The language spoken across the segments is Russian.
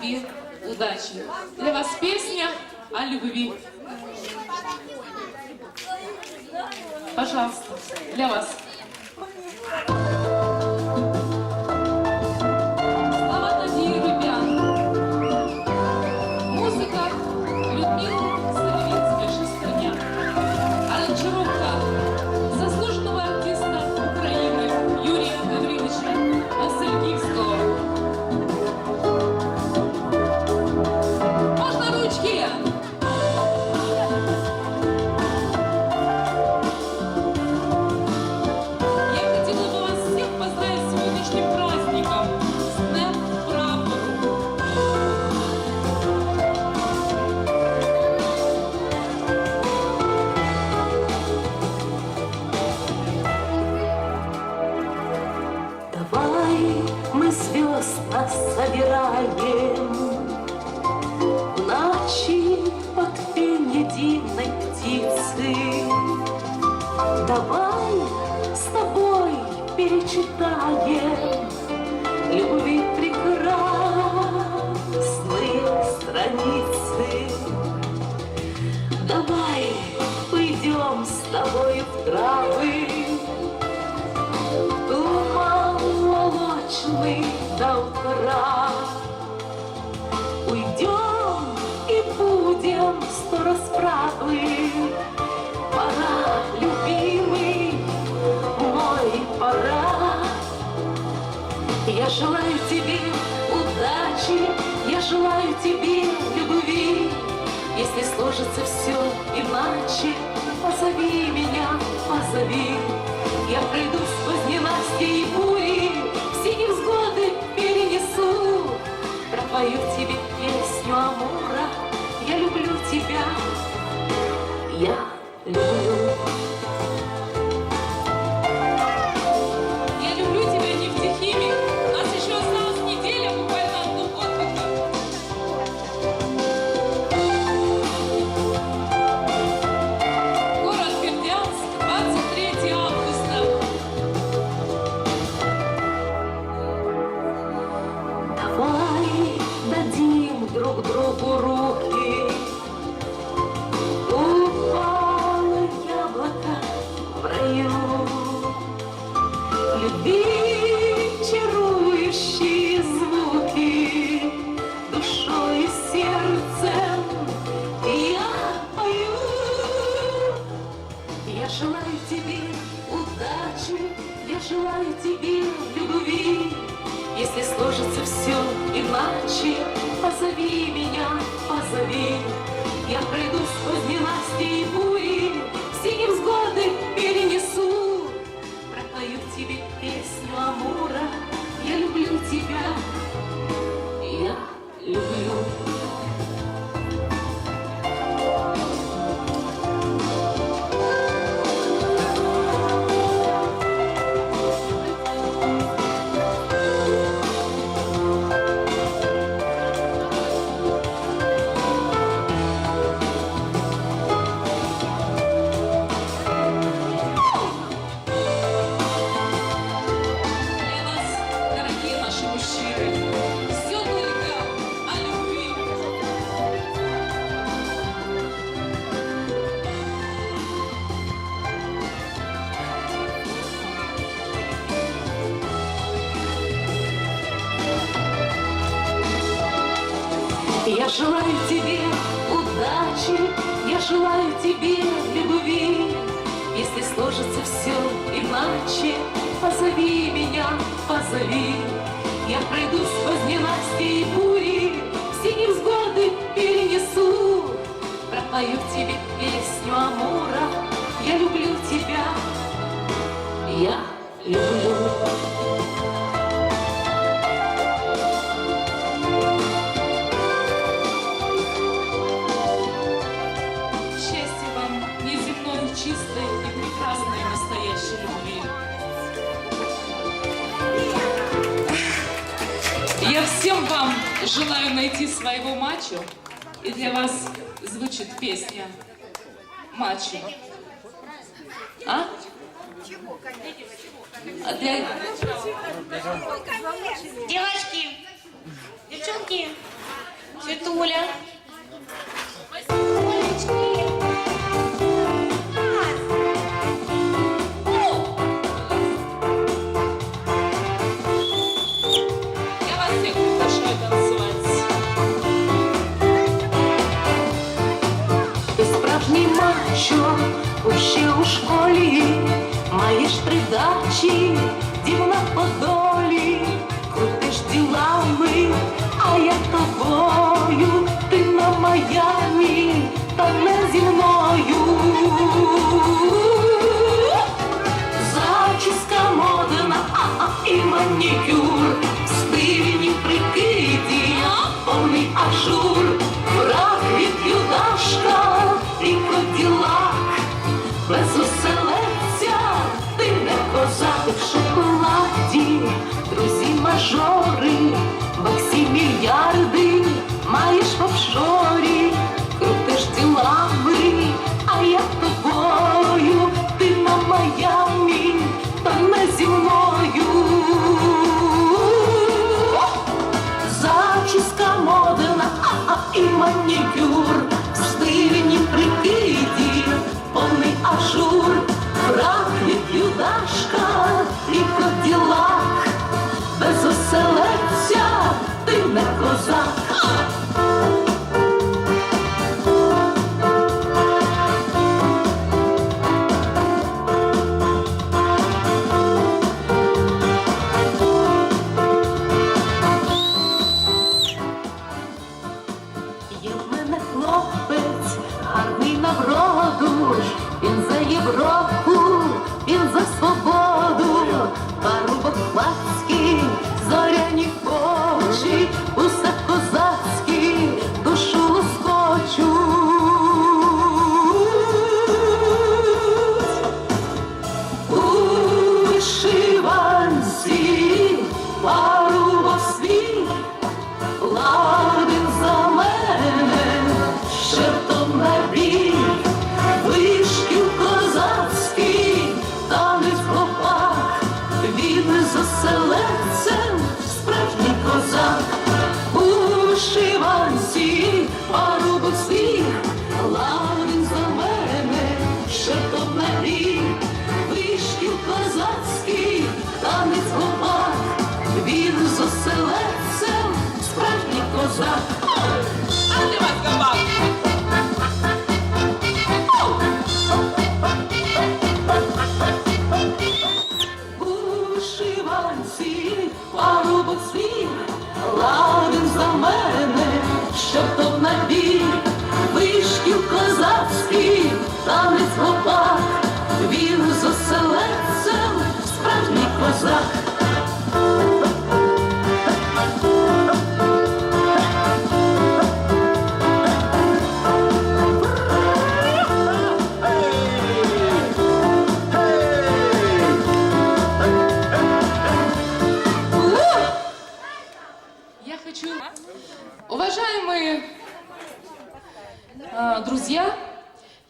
тебе удачи. Для вас песня о любви. Пожалуйста, для вас. Пенье дивной птицы. Давай с тобой перечитаем Любви прекрасные страницы Давай уйдем с тобой в травы. Туман молочный до утра. Я желаю тебе удачи, я желаю тебе любви. Если сложится все иначе, позови меня, позови. Я пройду сквозь ненастья и бури, все невзгоды перенесу. Пропою тебе удачи, я желаю тебе любви. Если сложится все иначе, позови меня, позови. Я пройду сквозь ненастья и бури, все невзгоды перенесу. Пропою тебе песню Амура, я люблю тебя, я люблю. Для Я желаю тебе удачи, я желаю тебе любви. Если сложится все иначе, позови меня, позови. Я пройду сквозь ненастья и бури, все невзгоды перенесу. Пропою тебе песню Амура, я люблю тебя, я люблю. Я всем вам желаю найти своего мачо, и для вас звучит песня «Мачо». А? А для... Девочки, девчонки, Світуля. манікюр, в стильні прикиді, повний ажур, What's танець хлопак, він за селецем, справжній козак. А для вас кабак. Вишиванці парубок свій, ладен за мене, щоб то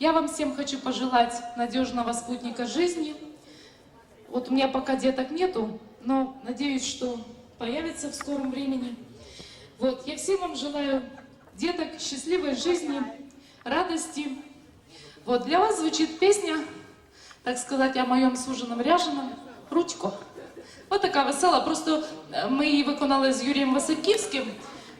я вам всем хочу пожелать надежного спутника жизни. Вот у меня пока деток нету, но надеюсь, что появится в скором времени. Вот, я всем вам желаю деток, счастливой жизни, радости. Вот, для вас звучит песня, так сказать, о моем суженом ряженом «Ручко». От така весела, просто е, ми її виконали з Юрієм Васильківським.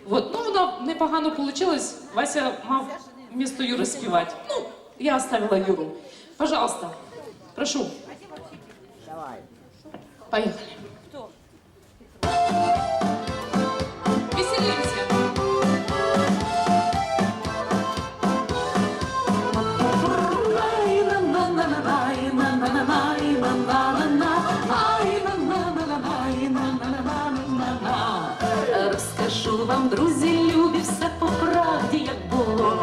От, ну, воно непогано вийшло. Вася мав вмісто Юри співати. Ну, я оставила Юру. Пожалуйста, прошу. Давай. Поехали. Веселимся. Розкажу вам, друзі, любі, все по правді, як було.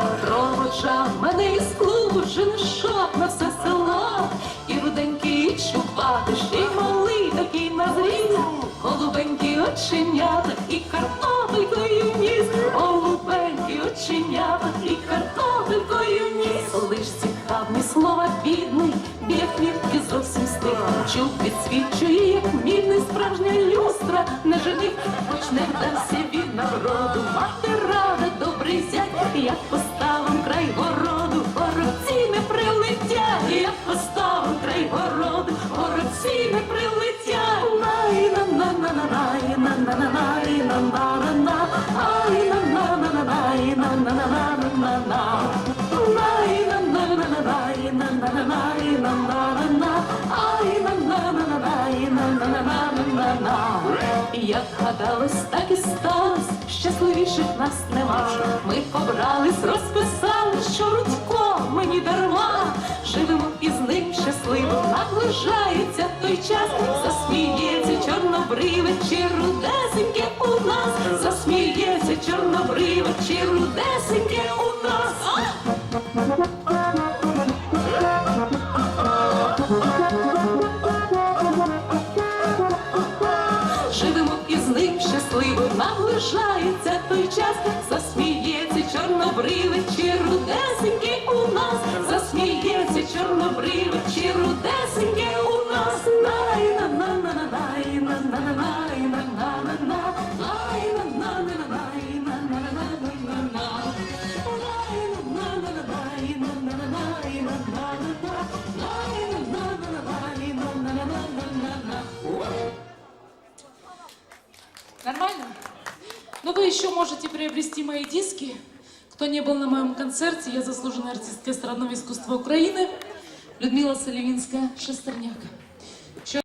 Проводжав мене із клубу, женишок на все село. І руденький і ще й малий такий назрів. Голубенькі оченята і картопелькою ніс. Голубенькі оченята і картопелькою ніс. Лиш цікав ні слова бідний, біля хвіртки зовсім стих. Чуб підсвічує, як мідний справжня люстра. Не жених, хоч не вдався від народу. Мати Як гадалось, так і сталось, щасливіших нас нема. Ми побрались, розписали, що Рудько мені дарма. Живемо із ним щасливо, наближається той час, засміється чорнобриве рудесеньке у нас, засміється чорнобриве рудесеньке у нас. Живемо із ним щасливо, наближається той час, засміється чорнобриве рудесеньке у нас, еще можете приобрести мои диски. Кто не был на моем концерте, я заслуженная артистка эстрадного искусства Украины Людмила Соливинская, Шестерняк.